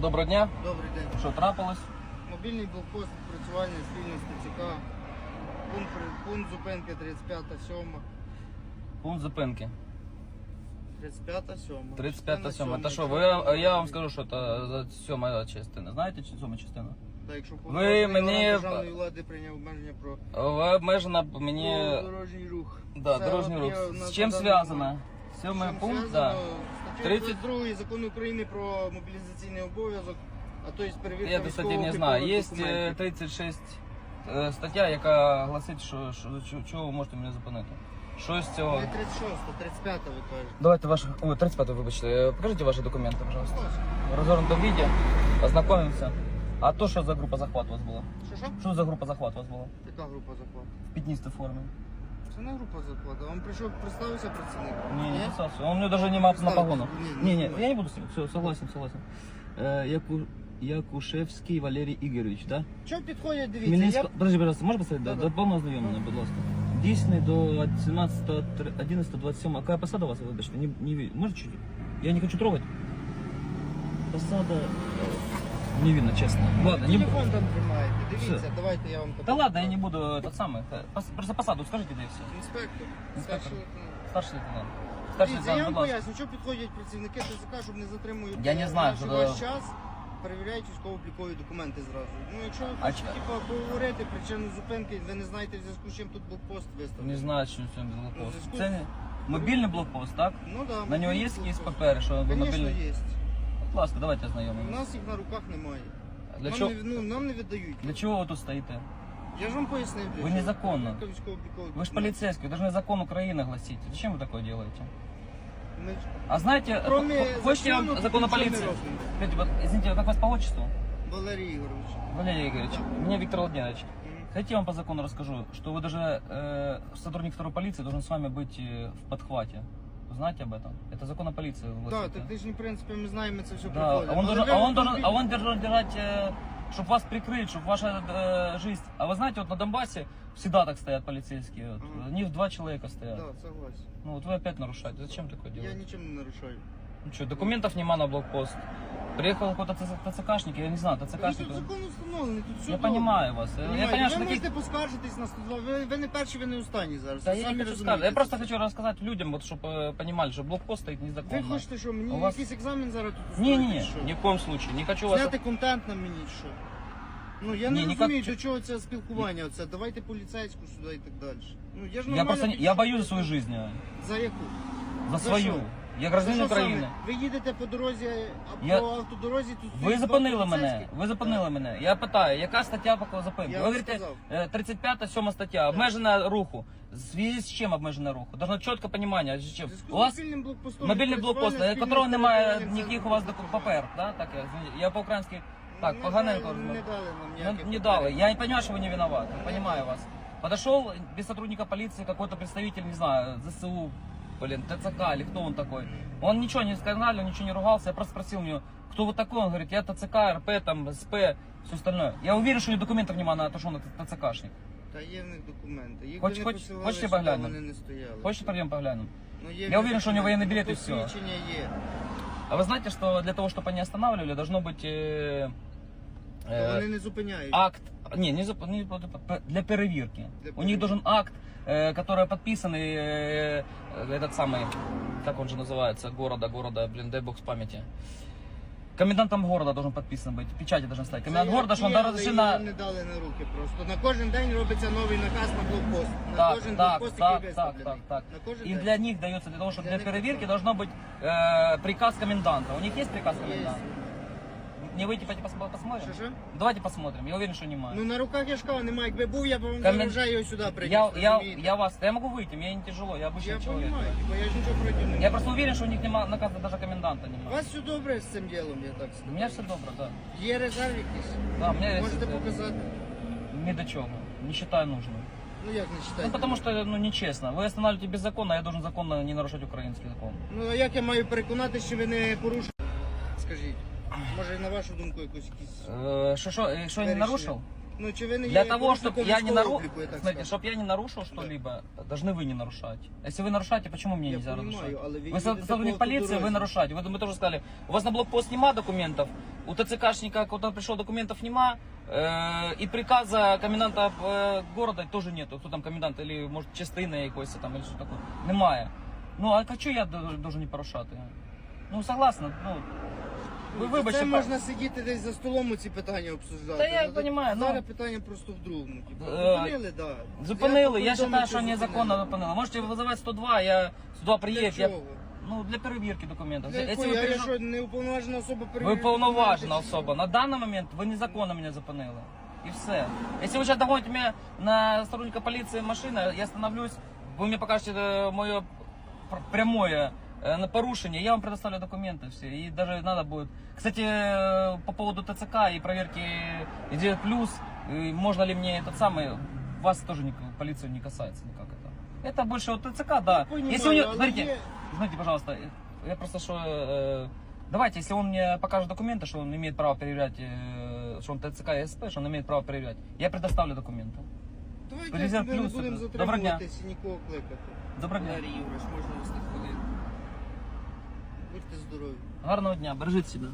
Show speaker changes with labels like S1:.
S1: Доброго дня.
S2: Добрий день.
S1: Що трапилось?
S2: Мобільний блокпост відпрацювання спільно з ТЦК. Пункт, пункт зупинки 35 7.
S1: Пункт зупинки.
S2: 35 7.
S1: 35 7. Та що, ви, я вам скажу, що це за сьома частина. Знаєте, чи сьома частина?
S2: Так, якщо
S1: Ви мені-
S2: державної влади прийняв обмеження про
S1: Ви обмежена мені.
S2: про дорожній рух.
S1: Да,
S2: Це
S1: дорожній
S2: от
S1: рух.
S2: є на
S1: З чим
S2: даний
S1: зв'язано? Сьомий
S2: Чим
S1: пункт,
S2: зв'язано?
S1: Так.
S2: Статтею
S1: 30
S2: 32 закону України про мобілізаційний обов'язок, а то є перевірка
S1: Я, кстати, не
S2: військово-облікових
S1: знаю. Є
S2: документів.
S1: е, 36 е, стаття, яка гласить, що, що, що- чого ви можете мене зупинити. Що з цього?
S2: Не 36, 35 ви кажете.
S1: Давайте ваш... Ой, 35 вибачте. Е, Покажите ваши документы, пожалуйста. В развернутом виде. Ознакомимся. А то, що за група захват у вас була?
S2: Що що?
S1: Що за група захват у вас була?
S2: Яка група захвату?
S1: В пятнистой форме.
S2: Це не група захвату. Вам прийшов представився працівник?
S1: Не, не
S2: Ні?
S1: писался. Он мне даже не мап на
S2: Представьтесь.
S1: погонах.
S2: Не,
S1: Не,
S2: не
S1: не,
S2: знаю.
S1: я не буду с ним. Все, согласен, согласен. Э, Яку... Якушевський Валерій Ігорович, да?
S2: Що підходять, дивіться,
S1: Хмельницька...
S2: я...
S1: Подожди, пожалуйста, можешь поставить? Да,
S2: Да-да.
S1: до повного знайомлення, будь ласка. Дійсний до 17, 11, 27. А какая посада у вас, вибачте? Не, не, ви- можете чуть? Я не хочу трогать. Посада... э, Не видно, честно. Ладно, не...
S2: телефон там тримаєте, дивіться,
S1: Все.
S2: давайте я вам
S1: Да ладно, я не буду этот самый. э, пос- Просто посаду скажите, да и все.
S2: Інспектор,
S1: Інспектор.
S2: старший лейтенант.
S1: Старший лейтенант. Старший
S2: Дивіться, я
S1: лейтенант,
S2: вам
S1: будь ласка.
S2: поясню, що підходять працівники ТЦК, щоб не затримують
S1: Я не
S2: е,
S1: знаю,
S2: ваш,
S1: що
S2: ваш
S1: це-
S2: час, перевіряють військово-облікові документи зразу. Ну, якщо ви
S1: А
S2: хочете
S1: чи-
S2: типу, поговорити причину зупинки, ви не знаєте в зв'язку з чим тут блокпост виставлений.
S1: Не знаю, що це
S2: Ну,
S1: блокпост.
S2: зв'язку-
S1: Це мобільний блокпост, так?
S2: Ну, да,
S1: На нього є
S2: мобільний
S1: якісь
S2: блокпост.
S1: папери, що ви
S2: Звісно,
S1: мобільний?
S2: є.
S1: Будь ласка, давайте
S2: У
S1: знайомимося.
S2: нас їх на руках немає.
S1: Для
S2: нам,
S1: чого,
S2: не, ну, нам не віддають.
S1: для чого ви тут стоїте?
S2: Я ж вам пояснив. для
S1: Ви
S2: чого.
S1: незаконно.
S2: Перевірка військово-облікових
S1: Вы же
S2: документів.
S1: полицейский, вы должны закон Украины гласить. Зачем вы такое делаете?
S2: Ми-
S1: А знаете,
S2: Кроме
S1: хо- хочете я
S2: закону,
S1: вам закон о
S2: ничего не
S1: полиции?
S2: робимо.
S1: Скажите, вот, извините, как вас по отчеству?
S2: Валерій Ігорович.
S1: Валерий Игоревич. Меня Виктор Владимирович.
S2: М.
S1: Хотите, я вам по закону расскажу, что вы даже э, сотрудник второй полиции должен с вами быть э, в подхвате. Вы знаете об этом? Это закон о полиции.
S2: Так,
S1: гласит,
S2: так ти ж, в принципі, ми знаємо, це все
S1: Да,
S2: проходить.
S1: а он
S2: Але
S1: должен,
S2: ви
S1: а он должен,
S2: автомобіль-
S1: а он должен держать, чтобы вас прикрыть, чтобы ваша э, жизнь. А вы знаете, вот на Донбассе всегда так стоят полицейские. Вот,
S2: Ага.
S1: Они в два человека стоят.
S2: Да, согласен.
S1: Ну вот вы опять нарушаете. Зачем такое
S2: Я
S1: делаете?
S2: нічим не нарушаю.
S1: Ну что, документов нема на блокпост. Приехал какой-то ТЦ ТЦКшник, я не знаю,
S2: Тут
S1: ТЦКшник.
S2: закон установлений, тут все
S1: Я
S2: добре.
S1: понимаю вас. Я
S2: Понимаєте,
S1: понимаю, что
S2: ви
S1: таких...
S2: можете поскаржитись на 102. Ви, ви не перші, ви не останні зараз.
S1: Да
S2: ви
S1: я не хочу. Я просто хочу рассказать людям, вот, чтобы понимали, что блокпост стоит
S2: Ви хочете, що мені
S1: У вас-
S2: якийсь екзамен зараз тут устроїти,
S1: не,
S2: що?
S1: ни в коем случае. Не хочу вас...
S2: Зняти контент на мені, що? Ну, я
S1: Ні,
S2: не
S1: ніяк-
S2: розумію, до чого це спілкування, оце, давайте поліцейську сюди і так далі. Ну, я ж
S1: Я
S2: нормально
S1: просто не... я боюсь за свою жизнь. а.
S2: За яку?
S1: За
S2: За
S1: свою.
S2: що?
S1: Я гражданин
S2: що саме?
S1: України.
S2: Ви їдете по дорозі, а
S1: Я-
S2: автодорозі тут
S1: Ви
S2: стоїть два
S1: зупинили мене.
S2: поліцейських?
S1: Ви зупинили мене. Я питаю, яка стаття по зупинки?
S2: Я
S1: Ви
S2: вам
S1: говорите,
S2: сказав.
S1: е, 35 7 стаття, обмежена руху. В связи з чим обмежена руху? Должно чітке розуміння. з чим. У вас
S2: мобільним блокпостом
S1: мобільний блокпост, якого
S2: спільного
S1: немає
S2: перебування
S1: ніяких у вас доку- папер, да? Так, я, извините. я по-українськи, так,
S2: Не
S1: поганенько.
S2: дали- Не дали нам
S1: Ну,
S2: ніяких
S1: не дали. Я не понимаю, что вы не виноваты. Понимаю вас. Подошел без сотрудника полиции какой-то представитель, не знаю, ЗСУ, блин, ТЦК или кто он такой. Он ничего не скандалил, ничего не ругался. Я просто спросил у него, кто вы такой? Он говорит, я ТЦК, РП, там, СП, все остальное. Я уверен, что у него документов нема на то, что он ТЦКшник.
S2: Та є в них документи. Їх
S1: Хоч-
S2: би не
S1: хоч-
S2: посилали
S1: хочете
S2: сюди,
S1: поглянемо?
S2: Вони не стояли.
S1: Хочешь пойдем поглянем?
S2: Ну, є
S1: Я
S2: в них
S1: уверен, що у нього воєнний
S2: документи.
S1: білет і всьо.
S2: Посвідчення є.
S1: А вы знаете, что для того, чтобы они останавливали, должно быть э,
S2: То
S1: э,
S2: Вони не зупиняють.
S1: акт, не, не, зап- не п- для перевірки.
S2: Для
S1: У них
S2: перевірки.
S1: должен акт, э, который подписанный, э, этот самый, как он же называется, города, города, блин, дай бог с памяти. Комендантом города должен подписан быть, печати должны стоять. Комендант
S2: Це
S1: города,
S2: як
S1: что он
S2: є, але
S1: разрешен
S2: її
S1: на...
S2: не дали на руки просто. На кожен день робиться новий наказ на блокпост. На
S1: Так,
S2: кожен
S1: так,
S2: блокпост,
S1: так,
S2: який
S1: так,
S2: виставлений.
S1: так, так.
S2: На кожен
S1: И
S2: день.
S1: для них дается для того, чтобы
S2: Для
S1: для
S2: них
S1: перевірки
S2: так.
S1: должно быть э, приказ коменданта. У них есть приказ
S2: Є.
S1: коменданта? Не выйти пойти пос- посмотрим?
S2: Що, що?
S1: Давайте посмотрим, я уверен, что не
S2: Ну на руках я ж кажу, немає. Якби був, я б вам
S1: Комен-
S2: вже його сюди приніс.
S1: я, я,
S2: розумієте?
S1: я вас, я могу выйти, мне не тяжело, я обычный
S2: Я
S1: человек.
S2: розумію, бо я ж нічого проти не
S1: Я
S2: маю.
S1: просто уверен, что у них нема наказа даже коменданта
S2: У
S1: нема.
S2: вас все добре з цим ділом, я так
S1: У
S2: скажу.
S1: меня все добре, да.
S2: Є резерв якийсь?
S1: Да, у меня есть
S2: Можете
S1: это-
S2: показати?
S1: ни до чего. Не считаю нужным.
S2: Ну як не читаєте?
S1: Ну, потому что, ну, нечестно. Вы останавливаете беззаконно, а я должен законно не нарушать украинский закон.
S2: Ну а як я маю переконати, що ви не порушили? Скажіть. Може на вашу думку якусь якісь.
S1: Э, Что, что, э, что я не
S2: Вирішили.
S1: нарушил?
S2: Ну чи ви не
S1: Для
S2: є
S1: того, чтобы
S2: порушником
S1: я не
S2: військового
S1: нарушил,
S2: обліку, я так
S1: смотрите,
S2: скажу?
S1: чтобы я не нарушил что-либо, должны вы не нарушать. Если вы нарушаете, почему мне
S2: Я
S1: нельзя
S2: понимаю,
S1: нарушать?
S2: але ви
S1: Вы со-
S2: їдете
S1: сотрудник
S2: по
S1: полиции, вы
S2: автодорозі.
S1: нарушаете. Вы, мы тоже сказали, у вас на блокпост нема документов, у ТЦКшника, когда пришел, документов нема, э, и приказа коменданта э, города тоже нету. Кто там комендант, или может частина якось там, или що таке. Немає. Ну, а що я д- должен не порушати? Ну, согласна, ну, ви вибачте.
S2: Це
S1: па-
S2: можна сидіти десь за столом ці питання обсуждати.
S1: Та я
S2: Ну,
S1: понімаю, ну.
S2: Зараз питання просто в другому. Типу,
S1: Е,
S2: зупинили, да.
S1: Зупинили, я
S2: повідомив,
S1: вважаю, що
S2: зупинили.
S1: незаконно зупинили. Можете вызывать 102, я сюди
S2: Для
S1: приїду. Я,
S2: чого?
S1: ну, для перевірки документів.
S2: Для
S1: Якщо
S2: якої?
S1: ви
S2: Я
S1: переж-
S2: що, не уповноважена особа
S1: Ви
S2: перевірити
S1: повноважена
S2: документи, чи
S1: особа.
S2: що?
S1: На даний момент ви незаконно мене зупинили. І все. Якщо ви зараз догоните мене на сотрудника поліції машина, я становлюсь, ви мені покажете е, моє пр- прямое э, на порушение, я вам предоставлю документы все. И даже надо будет. Кстати, э, по поводу ТЦК и проверки где плюс, э, можно ли мне этот самый, вас тоже не, полицию не касается никак это. Это больше вот ТЦК, да.
S2: Понимаю,
S1: Если у него,
S2: але
S1: смотрите,
S2: є-
S1: Знаете, пожалуйста, я просто что... э, давайте, если он мне покажет документы, что он имеет право проверять, э, что он ТЦК и СП, что он имеет право проверять, я предоставлю документы.
S2: Давайте
S1: Резерв
S2: ми не
S1: плюс
S2: будемо
S1: сюди. Доброго дня.
S2: затримуватись і нікого кликати.
S1: Доброго дня.
S2: Юрійович, можна вести хвилину. Будьте здорові.
S1: Гарного дня, бережіть себе.